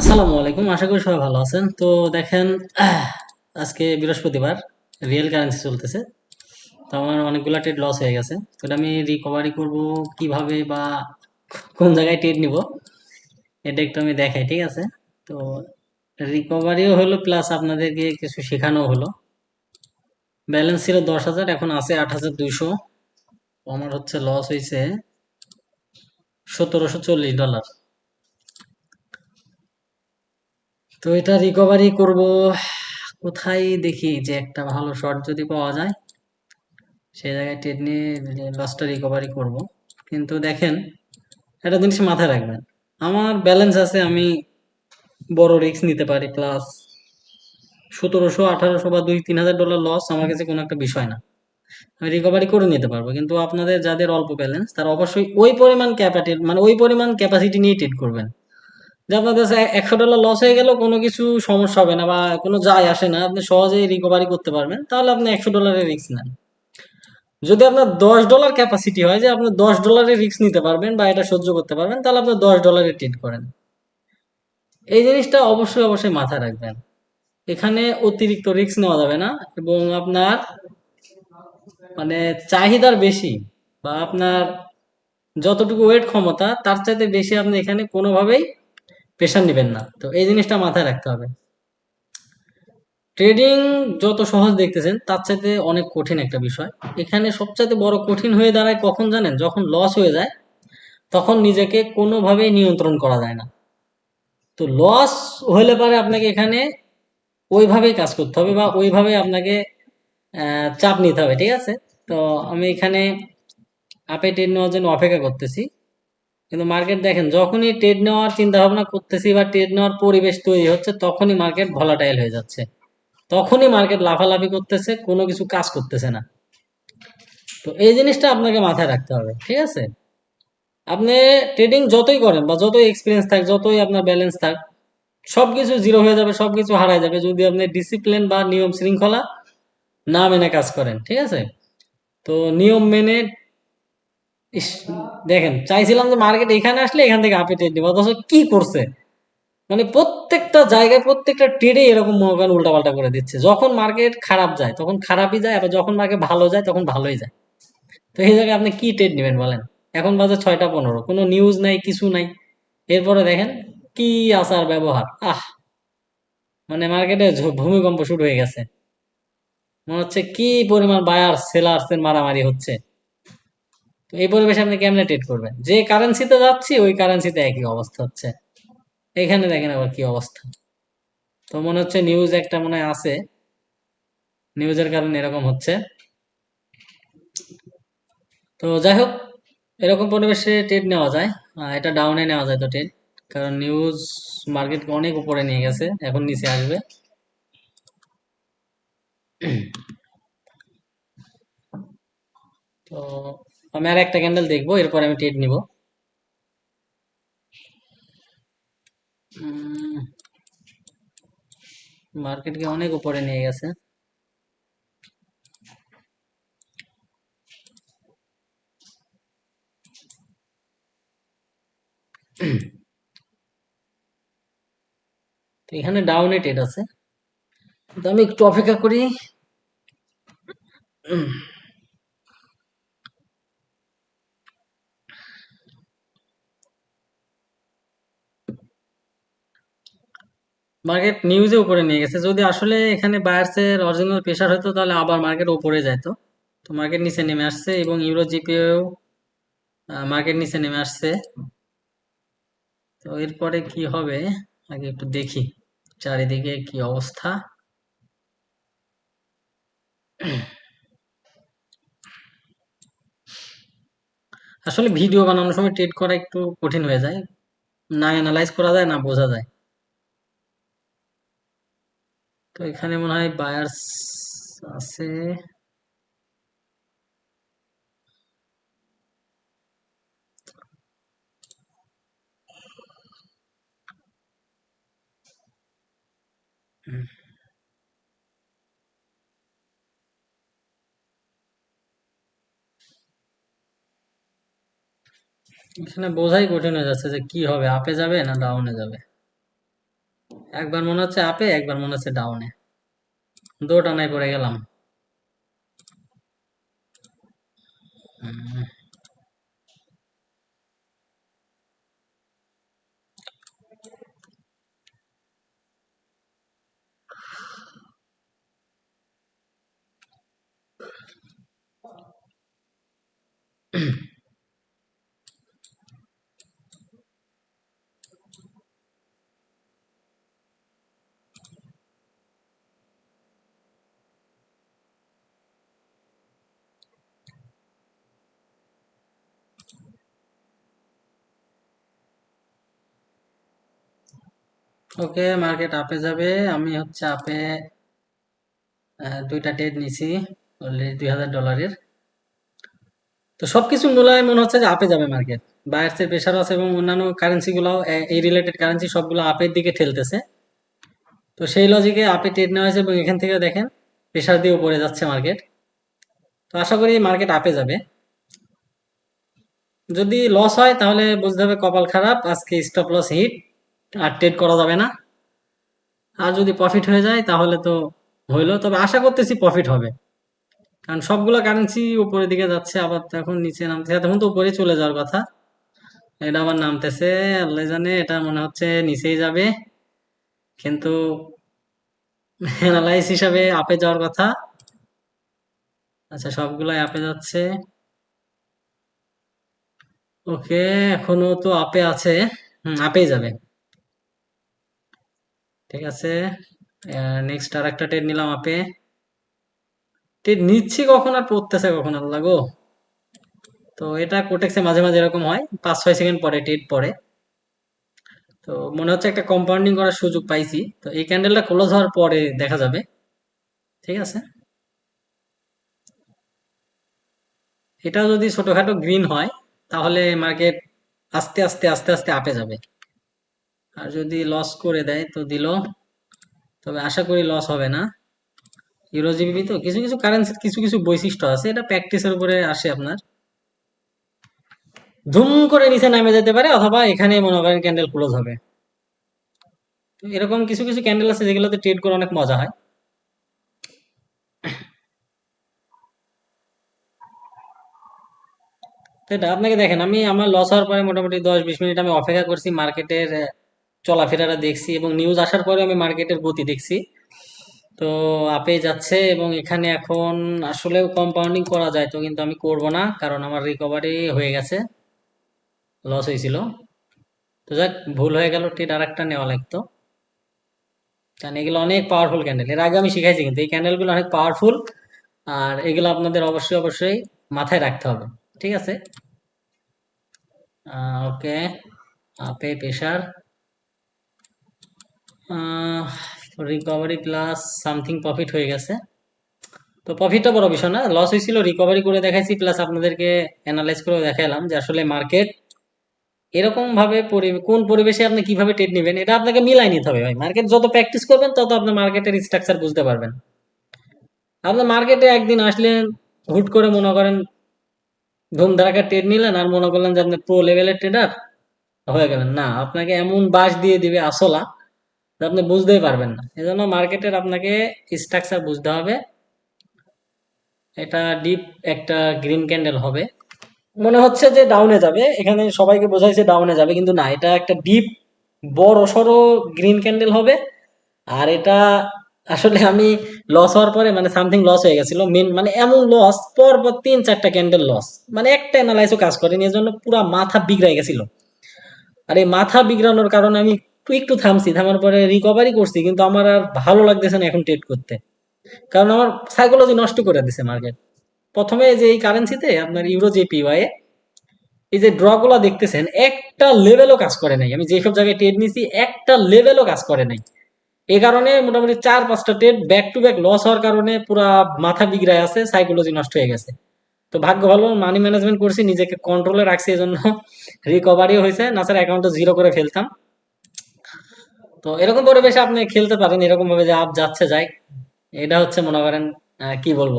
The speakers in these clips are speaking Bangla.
আসসালামু আলাইকুম, আশা করি সবাই ভালো আছেন। তো দেখেন আজকে বৃহস্পতিবার রিয়েল কারেন্সি চলতেছে। তো আমার অনেকগুলো ট্রেড লস হয়ে গেছে। তো আমি রিকভারি করব কীভাবে বা কোন জায়গায় ট্রেড নিব, এটা একটু আমি দেখাই, ঠিক আছে? তো রিকভারিও হলো প্লাস আপনাদেরকে কিছু শেখানো হলো। ব্যালেন্স ছিল দশ হাজার, এখন আছে আট হাজার দুইশো। আমার হচ্ছে লস হয়েছে সতেরোশো চল্লিশ ডলার তো এটা রিকভারি করব। কোথায় দেখি যে একটা ভালো শট যদি পাওয়া যায়, সেই জায়গায় ট্রেড নিয়ে লসটা রিকভারি করব। কিন্তু দেখেন, একটা জিনিস মাথায় রাখবেন, আমার ব্যালেন্স আছে আমি বড় রিস্ক নিতে পারি প্লাস সতেরোশো, আঠারোশো বা দুই, তিন হাজার ডলার লস আমার কাছে কোনো একটা বিষয় না। আমি রিকভারি করে নিতে পারব, কিন্তু আপনাদের যাদের অল্প ব্যালেন্স তারা অবশ্যই ওই পরিমাণ ক্যাপাটির মানে ওই পরিমাণ ক্যাপাসিটি নিয়ে ট্রেড করবেন। যে আপনার একশো ডলার লস হয়ে গেলেও কোনো কিছু সমস্যা হবে না বা কোনো যায় আসে না, আপনি সহজেই রিকভারি করতে পারবেন, তাহলে আপনি একশো ডলারের রিস্ক নেন। যদি আপনার দশ ডলার ক্যাপাসিটি হয়, যে আপনি দশ ডলারের রিস্ক নিতে পারবেন বা এটা সহ্য করতে পারবেন, তাহলে আপনি দশ ডলারের ট্রেড করেন। এই জিনিসটা অবশ্যই অবশ্যই মাথায় রাখবেন। এখানে অতিরিক্ত রিস্ক নেওয়া যাবে না এবং আপনার মানে চাহিদার বেশি বা আপনার যতটুকু ওয়েট ক্ষমতা, তার চাইতে বেশি আপনি এখানে কোনোভাবেই প্রেশার নেবেন না। তো এই জিনিসটা মাথায় রাখতে হবে। ট্রেডিং যত সহজ দেখতেছেন, তার চাইতে অনেক কঠিন একটা বিষয়। এখানে সবচাইতে বড় কঠিন হয়ে দাঁড়ায় কখন জানেন? যখন লস হয়ে যায়, তখন নিজেকে কোনোভাবেই নিয়ন্ত্রণ করা যায় না। তো লস হলে পারে আপনাকে এখানে ওইভাবেই কাজ করতে হবে বা ওইভাবে আপনাকে চাপ নিতে হবে, ঠিক আছে? তো আমি এখানে আপে ট্রেড নেওয়ার জন্য অপেক্ষা করতেছি। কিন্তু মার্কেট দেখেন, যখনই ট্রেড নেওয়ার চিন্তা ভাবনা করতেছি বা ট্রেড নেওয়ার পরিবেশ তৈরি হচ্ছে, তখনই মার্কেট ভলাটাইল হয়ে যাচ্ছে। তখনই মার্কেট লাফালাফি করতেছে, কোনো কিছু কাজ করতেছে না। তো এই জিনিসটা আপনাকে মাথায় রাখতে হবে, ঠিক আছে? আপনি ট্রেডিং যতই করেন বা যতই এক্সপিরিয়েন্স থাক, যতই আপনার ব্যালেন্স থাক সব কিছু জিরো হয়ে যাবে সব কিছু হারায় যাবে। যদি আপনি ডিসিপ্লিন বা নিয়ম শৃঙ্খলা না মেনে কাজ করেন, ঠিক আছে? তো নিয়ম মেনে ইস, দেখেন চাইছিলাম যে মার্কেট এখানে আসলে এখান থেকে আপে ট্রেড নিবো অথচ কি করছে? মানে প্রত্যেকটা জায়গায় প্রত্যেকটা ট্রেডে এরকম করেন উল্টাপাল্টা করে দিচ্ছে। যখন মার্কেট খারাপ যায় তখন খারাপই যায় আবার যখন মার্কেট ভালো যায় তখন ভালোই যায়। তো এই জায়গায় আপনি কি ট্রেড নেবেন বলেন? এখন বাজে ছয়টা পনেরো কোনো নিউজ নাই কিছু নাই। এরপরে দেখেন কি আচার ব্যবহার আহ! মানে মার্কেটে ভূমিকম্প শুরু হয়ে গেছে। মনে হচ্ছে কি পরিমাণ বায়ার সেলার্স এর মারামারি হচ্ছে। এই পরিবেশে আপনি কেমনে ট্রেড করবেন? যে কারেন্সিতে যাচ্ছি, ওই কারেন্সিতে একই অবস্থা হচ্ছে। এখানে দেখেন আবার কি অবস্থা। তো মনে হচ্ছে নিউজ একটা মনে আছে। নিউজের কারণে এরকম হচ্ছে। তো যাই হোক, এরকম পরিবেশে ট্রেড নেওয়া যায়। এটা ডাউনে নেওয়া যায় তো ট্রেড কারণ নিউজ মার্কেট অনেক উপরে নিয়ে গেছে, এখন নিচে আসবে। তো আমি আর একটা ক্যান্ডেল দেখব, এরপর আমি ট্রেড নিব। মার্কেটকে অনেক উপরে নিয়ে গেছে। এখানে ডাউনে ট্রেড আছে। তো আমি একটু অপেক্ষা করি। মার্কেট নিউজে উপরে নিয়ে গেছে। যদি আসলে এখানে বায়ার্সের অরিজিনাল প্রেশার হতো, তাহলে আবার মার্কেট উপরে যেত তো মার্কেট নিচে নেমে আসছে এবং ইউরো জিপিও মার্কেট নিচে নেমে আসছে। তো এরপরে কি হবে? আগে একটু দেখি চারিদিকে কি অবস্থা। আসলে ভিডিও বানানোর সময় ট্রেড করা একটু কঠিন হয়ে যায়। না অ্যানালাইজ করা যায়, না বোঝা যায়। তো এখানে মনে হয় বায়ার্স আছে। এখানে বোঝাই কঠিন হয়ে যাচ্ছে যে কি হবে আপে যাবে না ডাউনে যাবে। একবার মনে হচ্ছে আপে একবার মনে হচ্ছে ডাউনে দোটানায় পড়ে গেলাম। হুম, ওকে মার্কেট আপে যাবে। আমি হচ্ছে আপে দুইটা ট্রেড নিছি অলরেডি দুই হাজার ডলারের তো সবকিছু মূলায় মনে হচ্ছে যে আপে যাবে মার্কেট বায়ার্সের প্রেশারও আছে এবং অন্যান্য কারেন্সি গুলাও, এ- এই রিলেটেড কারেন্সি সবগুলো আপের দিকে ঠেলতেছে। তো সেই লজিকে আপে ট্রেড নেওয়া হয়েছে এবং এখান থেকে দেখেন প্রেশার দিয়ে উপরে যাচ্ছে মার্কেট তো আশা করি মার্কেট আপে যাবে। যদি লস হয় তাহলে বুঝতে হবে কপাল খারাপ, আজকে স্টপ লস হিট আর ট্রেড করা যাবে না। আর যদি প্রফিট হয়ে যায়, তাহলে তো হইল। তবে আশা করতেছি প্রফিট হবে। কারণ সবগুলো কারেন্সি উপরের দিকে যাচ্ছে, আবার এখন নিচে নামতেছে। তখন তো উপরে চলে যাওয়ার কথা। এটা আবার নামতেছে। আল্লাহ জানে, এটা মনে হচ্ছে নিচেই যাবে। কিন্তু অ্যানালাইস হিসাবে আপে যাওয়ার কথা। আচ্ছা সবগুলাই আপে যাচ্ছে। ওকে এখনও তো আপে আছে। হুম আপেই যাবে। ঠিক আছে? নেক্সট আর একটা ট্রেড নিলাম আপে। ট্রেড নিচ্ছি কখন আর পড়তেছে কখন, আল্লাহ গো? তো এটা কোটেক্সে মাঝে মাঝে এরকম হয়, পাঁচ ছয় সেকেন্ড পরে ট্রেড পরে। তো মনে হচ্ছে একটা কম্পাউন্ডিং করার সুযোগ পাইছি। তো এই ক্যান্ডেলটা ক্লোজ হওয়ার পরে দেখা যাবে। ঠিক আছে? এটা যদি ছোটখাটো গ্রিন হয়, তাহলে মার্কেট আস্তে আস্তে আস্তে আস্তে আপে যাবে। আর যদি লস করে দেয় তো দিল। তবে আশা করি লস হবে না। ইউরোজিবি তো কিছু কিছু কারেন্সির কিছু কিছু বৈশিষ্ট্য আছে, এটা প্র্যাকটিসের উপরে আসে আপনার। ধুম করে নিচে নামে যেতে পারে অথবা এখানে মনে করেন ক্যান্ডেল ক্লোজ হবে। তো এরকম কিছু কিছু ক্যান্ডেল আছে যেগুলোতে ট্রেড করে অনেক মজা হয়। এটা আপনাকে দেখেন, আমি আমার লস হওয়ার পরে মোটামুটি দশ বিশ মিনিট আমি অপেক্ষা করছি মার্কেটের চলাফেরাটা দেখছি এবং নিউজ আসার পরে আমি মার্কেটের গতি দেখছি। তো আপে যাচ্ছে এবং এখানে এখন আসলেও কম্পাউন্ডিং করা যায় তো কিন্তু আমি করব না, কারণ আমার রিকভারি হয়ে গেছে লস হয়েছিল। তো যাক, ভুল হয়ে গেল টিট আর একটা নেওয়া লাগতো। কারণ এগুলো অনেক পাওয়ারফুল ক্যান্ডেল এর আগে আমি শিখাইছি কিন্তু এই ক্যান্ডেলগুলো অনেক পাওয়ারফুল আর এগুলো আপনাদের অবশ্যই অবশ্যই মাথায় রাখতে হবে। ঠিক আছে? ওকে আপে pressure recovery plus something profit হয়ে গেছে। তো প্রফিটটা বড় বিষয় না লস হয়েছিল রিকভারি করে দেখাইছি প্লাস আপনাদেরকে অ্যানালাইজ করে দেখালাম যে আসলে মার্কেট এরকম ভাবে কোন পরিবেশে আপনি কীভাবে ট্রেড নেবেন, এটা আপনাকে মিলাই নিতে হবে ভাই। মার্কেট যত প্র্যাকটিস করবেন, তত আপনি মার্কেটের স্ট্রাকচার বুঝতে পারবেন। আপনি মার্কেটে একদিন আসলেন, হুট করে মনে করেন ধুম ধারাকা ট্রেড নিলেন আর মনে করলেন যে আপনি প্রো লেভেলের ট্রেডার হয়ে গেলেন। না, আপনাকে এমন বাস দিয়ে দিবে আসলা আপনি বুঝতেই পারবেন না। এজন্য মার্কেটের আপনাকে স্ট্রাকচার বুঝতে হবে। এটা ডিপ একটা গ্রিন ক্যান্ডেল হবে। মনে হচ্ছে যে ডাউনে যাবে। এখানে সবাইকে বোঝাইছে ডাউনে যাবে, কিন্তু না, এটা একটা ডিপ বড় সড়ো গ্রিন ক্যান্ডেল হবে। আর এটা আসলে আমি লস হওয়ার পরে মানে সামথিং লস হয়ে গেছিল। মেন মানে এমন লস পর পর তিন চারটা ক্যান্ডেল লস মানে একটা অ্যানালাইসও কাজ করেনি এর জন্য পুরো মাথা বিগড়ে গেছিল। আর এই মাথা বিগড়ানোর কারণে আমি একটু থামছি থামার পরে রিকভারি করছি, কিন্তু আমার আর ভালো লাগতেছে না এখন ট্রেড করতে। কারণ আমার সাইকোলজি নষ্ট করে দিছে মার্কেট প্রথমে যে এই কারেন্সিতে আপনার ইউরো জেপিওয়াই এই যে ড্রগুলা দেখতেছেন, একটা লেভেলও কাজ করে নাই। আমি যেসব জায়গায় ট্রেড নিছি, একটা লেভেলও কাজ করে নাই। এই কারণে মোটামুটি চার, পাঁচটা trade back to back loss হওয়ার কারণে পুরা মাথা বিগড়ায় আছে সাইকোলজি নষ্ট হয়ে গেছে। তো ভাগ্য ভালো মানি ম্যানেজমেন্ট করছি, নিজেকে কন্ট্রোলে রাখছি এই জন্য রিকভারিও হয়েছে, না স্যার অ্যাকাউন্টে জিরো করে ফেলতাম। তো এরকম পরিবেশে আপনি খেলতে পারেন, এরকম ভাবে যে আপ যাচ্ছে, যাই। এটা হচ্ছে মনে করেন কি বলব?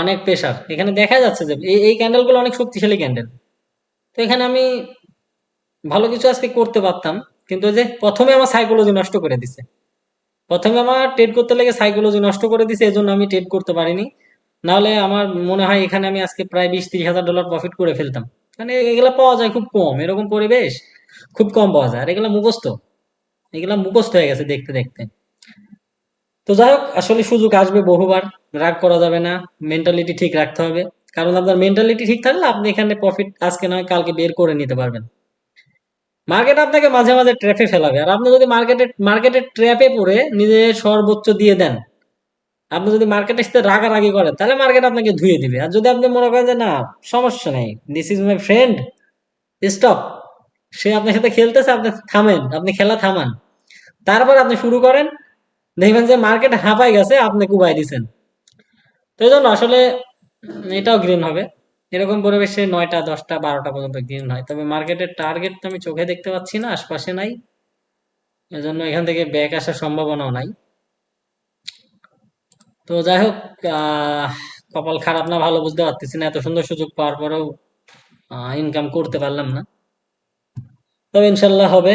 অনেক প্রেশার এখানে দেখা যাচ্ছে যে এই এই ক্যান্ডেলগুলো অনেক শক্তিশালী ক্যান্ডেল তো এখানে আমি ভালো কিছু আজকে করতে পারতাম, কিন্তু যে প্রথমে আমার সাইকোলজি নষ্ট করে দিছে। প্রথমে আমার ট্রেড করতে লেগে সাইকোলজি নষ্ট করে দিছে, এজন্য আমি ট্রেড করতে পারিনি। নাহলে আমার মনে হয় এখানে আমি আজকে প্রায় বিশ, তিরিশ হাজার ডলার প্রফিট করে ফেলতাম। মানে এগুলা পাওয়া যায় খুব কম, এরকম পরিবেশ খুব কম পাওয়া যায়। আর এগুলা মুখস্থ। এগুলা মুখস্থ হয়ে গেছে দেখতে দেখতে। তো যাই হোক আসলে সুযোগ আসবে বহুবার, রাগ করা যাবে না মেন্টালিটি ঠিক রাখতে হবে। কারণ আপনার মেন্টালিটি ঠিক থাকলে আপনি এখানে প্রফিট আজকে নয়, কালকে বের করে নিতে পারবেন। মার্কেট আপনাকে মাঝে মাঝে ট্র্যাপে ফেলাবে। আর আপনি যদি মার্কেটে মার্কেটের ট্র্যাপে পড়ে নিজের সর্বোচ্চ দিয়ে দেন, আপনি যদি মার্কেটের সাথে রাগারাগি করেন, তাহলে মার্কেট আপনাকে ধুয়ে দিবে। আর যদি আপনি মনে করেন যে না, সমস্যা নেই this is my friend stop সে আপনার সাথে খেলতেছে, আপনি থামেন, আপনি খেলা থামান। তারপর আপনি শুরু করেন, দেখবেন যে মার্কেট হাঁপাই গেছে, আপনি কুবাই দিছেন। তো এই জন্য আসলে এটাও গ্রিন হবে। এরকম পরিবেশে নয়টা, দশটা, বারোটা পর্যন্ত গ্রিন হয়। তবে মার্কেটের টার্গেট তো আমি চোখে দেখতে পাচ্ছি না, আশপাশে নাই। এজন্য এখান থেকে ব্যাক আসার সম্ভাবনাও নাই। তো যাই হোক কপাল খারাপ না, ভালো বুঝতে পারতেছি না। এত সুন্দর সুযোগ পাওয়ার পরেও ইনকাম করতে পারলাম না। তবে ইনশাল্লাহ হবে।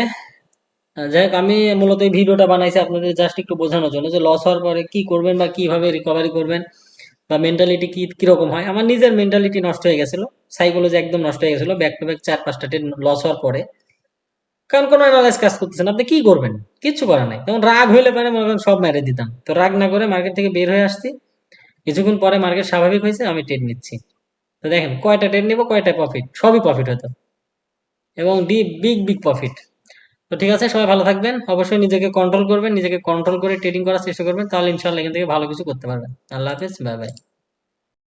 যাই হোক, আমি মূলত এই ভিডিওটা বানাইছি আপনাদের জাস্ট একটু বোঝানোর জন্য যে লস হওয়ার পরে কি করবেন বা কীভাবে রিকভারি করবেন বা মেন্টালিটি কি, কীরকম হয়। আমার নিজের মেন্টালিটি নষ্ট হয়ে গেছিল সাইকোলজি একদম নষ্ট হয়ে গেছিল ব্যাক টু ব্যাক চার পাঁচটা ট্রেড লস হওয়ার পরে। কারণ কোনো অ্যানালাইজ কাজ করতেছেন আপনি কি করবেন? কিচ্ছু করার নাই। তখন রাগ হইলে পারে মনে করেন সব মেরে দিতাম। তো রাগ না করে মার্কেট থেকে বের হয়ে আসছি। কিছুক্ষণ পরে মার্কেট স্বাভাবিক হয়েছে, আমি ট্রেড নিচ্ছি। তো দেখেন, কয়টা ট্রেড নিব কয়টা প্রফিট সবই প্রফিট হতো। এবং ডি বিগ বিগ প্রফিট তো ঠিক আছে, সবাই ভালো থাকবেন। অবশ্যই নিজেকে কন্ট্রোল করবেন, নিজেকে কন্ট্রোল করে ট্রেডিং করার চেষ্টা করবেন, তাহলে ইনশাল্লাহ এখান থেকে ভালো কিছু করতে পারবেন। আল্লাহ হাফিজ বাই বাই